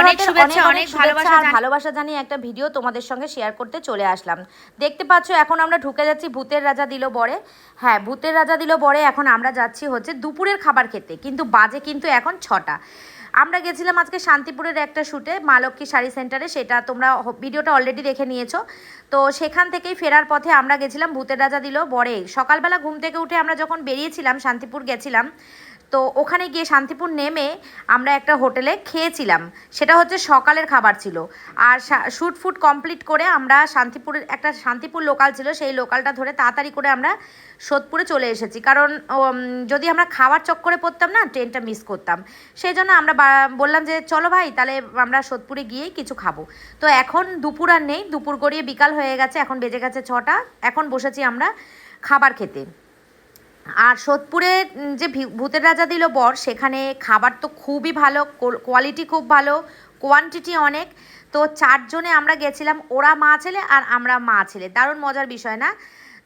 অনেক শুভেচ্ছা অনেক ভালোবাসা জানিয়ে একটা ভিডিও তোমাদের সঙ্গে শেয়ার করতে চলে আসলাম। দেখতে পাচ্ছ এখন আমরা ঢুকে যাচ্ছি ভূতের রাজা দিল বরে। হ্যাঁ ভূতের রাজা দিল বরে এখন আমরা যাচ্ছি হচ্ছে দুপুরের খাবার খেতে কিন্তু বাজে কিন্তু এখন ছটা। আমরা গেছিলাম আজকে শান্তিপুরের একটা শ্যুটে মা লক্ষ্মী শাড়ি সেন্টারে সেটা তোমরা ভিডিওটা অলরেডি দেখে নিয়েছো। তো সেখান থেকেই ফেরার পথে আমরা গেছিলাম ভূতের রাজা দিল বরে। সকালবেলা ঘুম থেকে উঠে আমরা যখন বেরিয়েছিলাম শান্তিপুর গেছিলাম তো ওখানে গিয়ে শান্তিপুর নেমে আমরা একটা হোটেলে খেয়েছিলাম। সেটা হচ্ছে সকালের খাবার ছিল। আর শ্যুট ফুড কমপ্লিট করে আমরা শান্তিপুরের একটা শান্তিপুর লোকাল ছিল, সেই লোকালটা ধরে তাড়াতাড়ি করে আমরা সোদপুরে চলে এসেছি। কারণ যদি আমরা খাবার চক্করে পড়তাম না, ট্রেনটা মিস করতাম। সেই জন্য আমরা বললাম যে, চলো ভাই, তাহলে আমরা সোদপুরে গিয়েই কিছু খাব। তো এখন দুপুর আর নেই, দুপুর গড়িয়ে বিকাল হয়ে গেছে, এখন বেজে গেছে ছটা। এখন বসেছি আমরা খাবার খেতে। আর সোদপুরে যে ভূতের রাজা দিল বর, সেখানে খাবার তো খুবই ভালো কোয়ালিটি খুব ভালো কোয়ান্টিটি অনেক। তো চারজনে আমরা গেছিলাম, ওরা মা ছেলে আর আমরা মা ছেলে। দারুণ মজার বিষয় না?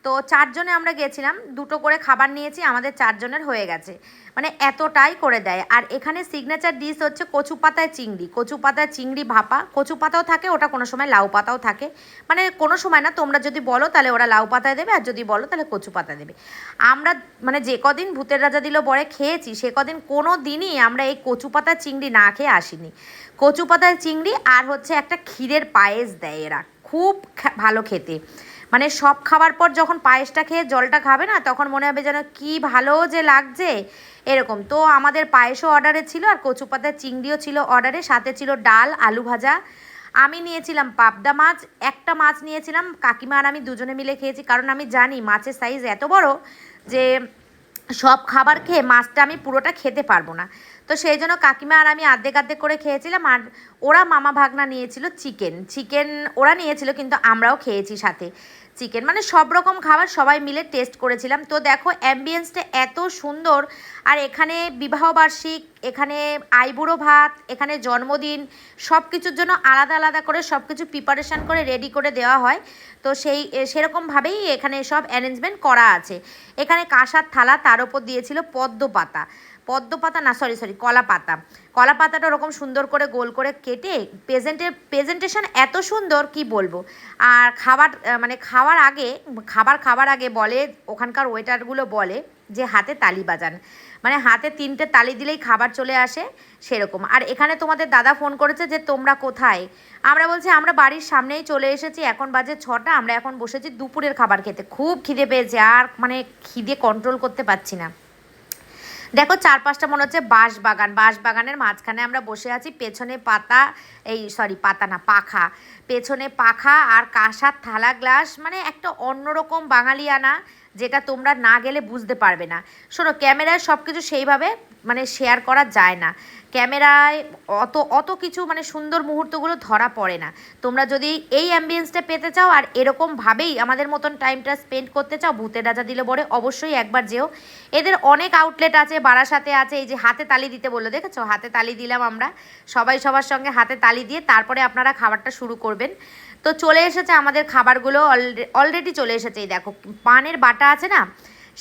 তো চারজনে আমরা গেছিলাম, দুটো করে খাবার নিয়েছি, আমাদের চারজনের হয়ে গেছে। মানে এতটাই করে দেয়। আর এখানে সিগনেচার ডিশ হচ্ছে কচু পাতায় চিংড়ি। কচু পাতায় চিংড়ি ভাপা। কচু পাতাও থাকে, ওটা কোনো সময় লাউ পাতাও থাকে। মানে কোনো সময় না, তোমরা যদি বলো তাহলে ওরা লাউ পাতায় দেবে, আর যদি বলো তাহলে কচু পাতা দেবে। আমরা মানে যে কদিন ভূতের রাজা দিল বরে খেয়েছি, সে কদিন কোনো দিনই আমরা এই কচু পাতার চিংড়ি না খেয়ে আসিনি। কচু পাতার চিংড়ি আর হচ্ছে একটা ক্ষীরের পায়েস দেয় এরা। খুব ভালো খেতে। মানে সব খাওয়ার পর যখন পায়েসটা খেয়ে জলটা খাবে না, তখন মনে হবে যেন কি ভালো যে লাগছে, এরকম। তো আমাদের পায়েসও অর্ডারে ছিল আর কচু পাতার চিংড়িও ছিল অর্ডারে সাথে ছিল ডাল, আলু ভাজা। আমি নিয়েছিলাম পাবদা মাছ, একটা মাছ নিয়েছিলাম। কাকিমা আর আমি দুজনে মিলে খেয়েছি, কারণ আমি জানি মাছের সাইজ এত বড় যে সব খাবার খেয়ে মাছটা আমি পুরোটা খেতে পারব না। তো সেই জন্য কাকিমা আর আমি আর্ধেক আর্ধেক করে খেয়েছিলাম আর ওরা মামা ভাগনা নিয়েছিল চিকেন চিকেন ওরা নিয়েছিল, কিন্তু আমরাও খেয়েছি সাথে। চিকেন মানে সব রকম খাবার সবাই মিলে টেস্ট করেছিলাম। তো দেখো অ্যাম্বিয়েন্সটা এত সুন্দর। আর এখানে বিবাহবার্ষিক এখানে আইবুড়ো ভাত, এখানে জন্মদিন সব কিছুর জন্য আলাদা আলাদা করে সব কিছু প্রিপারেশান করে রেডি করে দেওয়া হয়। তো সেই সেরকমভাবেই এখানে সব অ্যারেঞ্জমেন্ট করা আছে। এখানে কাঁসার থালা তার ওপর দিয়েছিল পদ্ম পাতা। পদ্ম পাতা না সরি সরি কলা পাতা। কলা পাতাটা ওরকম সুন্দর করে গোল করে কেটে প্রেজেন্টের প্রেজেন্টেশন এত সুন্দর, কি বলব? আর খাবার মানে খাওয়ার আগে, খাবার খাবার আগে বলে, ওখানকার ওয়েটারগুলো বলে যে হাতে তালি বাজান। মানে হাতে তিনটে তালি দিলেই খাবার চলে আসে, সেরকম। আর এখানে তোমাদের দাদা ফোন করেছে যে, তোমরা কোথায়? আমরা বলছি, আমরা বাড়ির সামনেই চলে এসেছি, এখন বাজে ছটা, আমরা এখন বসেছি দুপুরের খাবার খেতে। খুব খিদে পেয়েছে, আর মানে খিদে কন্ট্রোল করতে পারছি না। দেখো, চারপাশটা মনে হচ্ছে বাঁশ বাগান বাঁশ বাগানের মাঝখানে আমরা বসে আছি, পেছনে পাতা, এই সরি, পাতা না, পাখা। পেছনে পাখা আর কাঁসার থালা গ্লাস মানে একটা অন্যরকম বাঙালিয়ানা। যেটা তোমরা না গেলে বুঝতে পারবে না। শোনো, ক্যামেরায় সব কিছু সেইভাবে মানে শেয়ার করা যায় না। ক্যামেরায় অত অত কিছু মানে সুন্দর মুহূর্তগুলো ধরা পড়ে না। তোমরা যদি এই অ্যাম্বিয়েন্সটা পেতে চাও আর এরকমভাবেই আমাদের মতন টাইমটা স্পেন্ড করতে চাও, ভূতের রাজা দিলে বলে অবশ্যই একবার যেও। এদের অনেক আউটলেট আছে, বারাসাতে আছে, এই যে হাতে তালি দিতে বলল, দেখেছ? হাতে তালি দিলাম আমরা। সবাই সবার সঙ্গে হাতে তালি দিয়ে তারপরে আপনারা খাবারটা শুরু করবেন। তো চলে এসেছে আমাদের খাবারগুলো অলরেডি চলে এসেছে। এই দেখো, পানের বাটা আছে না?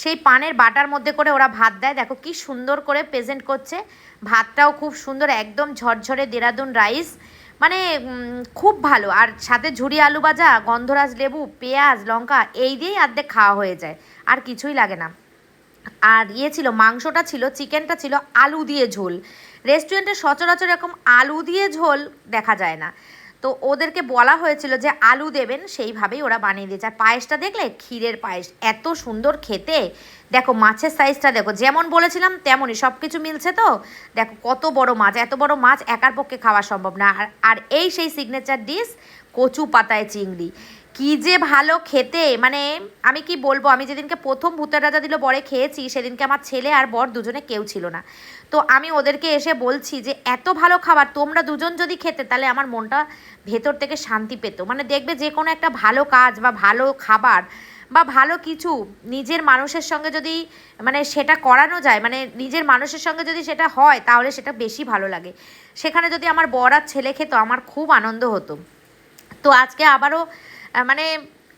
সেই পানের বাটার মধ্যে করে ওরা ভাত দেয়। দেখো কি সুন্দর করে প্রেজেন্ট করছে। ভাতটাও খুব সুন্দর, একদম ঝরঝরে দেরাদুন রাইস মানে খুব ভালো। আর সাথে ঝুড়ি আলু ভাজা, গন্ধরাজ লেবু, পেঁয়াজ, লঙ্কা, এই দিয়েই অর্ধেক খাওয়া হয়ে যায়। আর কিছুই লাগে না। আর ইয়ে ছিল, মাংসটা ছিল, চিকেনটা ছিল আলু দিয়ে ঝোল। রেস্টুরেন্টে সচরাচর এরকম আলু দিয়ে ঝোল দেখা যায় না। তো ওদেরকে বলা হয়েছিল যে আলু দেবেন, সেইভাবেই ওরা বানিয়ে দিয়েছে। আর পায়েসটা দেখলে? ক্ষীরের পায়েস। এত সুন্দর খেতে। দেখো, মাছের সাইজটা দেখো, যেমন বলেছিলাম তেমনই সব কিছু মিলছে তো? দেখো, কত বড় মাছ, এত বড় মাছ একার পক্ষে খাওয়া সম্ভব না। আর আর এই সেই সিগনেচার ডিশ কচু পাতায় চিংড়ি। কি যে ভালো খেতে মানে আমি কি বলব, আমি যেদিনকে প্রথম ভূতের রাজা দিল বরে খেয়েছি, সেদিনকে আমার ছেলে আর বর দুজনে কেউ ছিল না। তো আমি ওদেরকে এসে বলছি যে, এত ভালো খাবার, তোমরা দুজন যদি খেতে, তাহলে আমার মনটা ভেতর থেকে শান্তি পেত। মানে দেখবে যে কোনো একটা ভালো কাজ বা ভালো খাবার বা ভালো কিছু নিজের মানুষের সঙ্গে যদি মানে সেটা করানো যায় মানে নিজের মানুষের সঙ্গে যদি সেটা হয়, তাহলে সেটা বেশি ভালো লাগে। সেখানে যদি আমার বর আর ছেলে খেত, আমার খুব আনন্দ হতো। তো আজকে আবারও মানে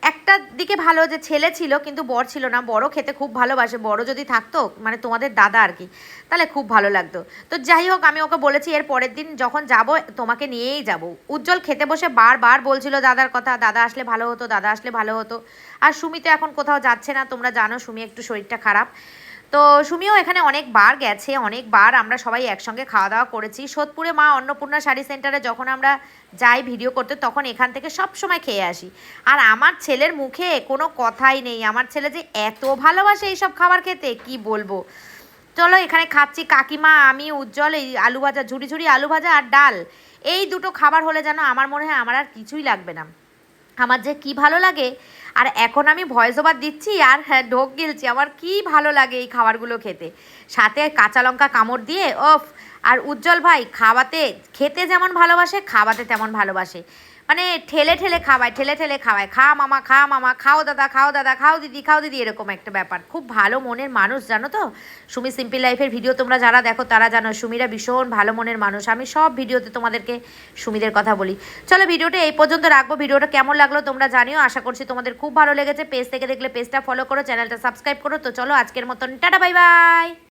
একটা দিকে ভালো যে ছেলে ছিল, কিন্তু বর ছিল না। বড় খেতে খুব ভালোবাসে। বড় যদি থাকতো মানে তোমাদের দাদা আর কি, তাহলে খুব ভালো লাগতো। তো যাই হোক, আমি ওকে বলেছি, এর পরের দিন যখন যাব, তোমাকে নিয়েই যাব। উজ্জ্বল খেতে বসে বারবার বলছিল দাদার কথা, দাদা আসলে ভালো হতো, দাদা আসলে ভালো হতো। আর সুমি তো এখন কোথাও যাচ্ছে না। তোমরা জানো, সুমি একটু শরীরটা খারাপ। তো সুমিও এখানে অনেকবার গেছে, অনেকবার আমরা সবাই একসঙ্গে খাওয়া দাওয়া করেছি। সোদপুরে মা অন্নপূর্ণা শাড়ি সেন্টারে যখন আমরা যাই ভিডিও করতে, তখন এখান থেকে সব সময় খেয়ে আসি। আর আমার ছেলের মুখে কোনো কথাই নেই। আমার ছেলে যে এত ভালোবাসে এইসব খাবার খেতে, কি বলব? চলো এখানে খাচ্ছি। কাকিমা, আমি, উজ্জ্বল, এই আলু ভাজা ঝুড়ি ঝুড়ি আলু ভাজা আর ডাল। এই দুটো খাবার হলে যেন আমার মনে হয় আমার আর কিছুই লাগবে না। আমার যে কি ভালো লাগে আর এখন আমি ভয়েস ওভার দিচ্ছি আর হ্যাঁ ঢোক গিলছি। আমার কি ভালো লাগে এই খাবারগুলো খেতে। সাথে কাঁচা লঙ্কা কামড় দিয়ে, ওফ! আর উজ্জ্বল ভাই, খাওয়াতে, খেতে যেমন ভালোবাসে, খাওয়াতে তেমন ভালোবাসে। মানে ঠেলে ঠেলে খাওয়ায়, ঠেলে ঠেলে খাওয়ায়। খা মামা খা মামা, খাও দাদা খাও দাদা, খাও দিদি খাও দিদি, এরকম একটা ব্যাপার। খুব ভালো মনের মানুষ, জানো তো? সুমি সিম্পল লাইফের ভিডিও তোমরা যারা দেখো, তারা জানো সুমিরা ভীষণ ভালো মনের মানুষ। আমি সব ভিডিওতে তোমাদেরকে সুমিদের কথা বলি। চলো ভিডিওটা এই পর্যন্ত রাখব। ভিডিওটা কেমন লাগল তোমরা জানিও। আশা করছি তোমাদের খুব ভালো লেগেছে। পেজ থেকে দেখলে পেজটা ফলো করো, চ্যানেলটা সাবস্ক্রাইব করো। তো চলো আজকের মতন, টাটা বাই বাই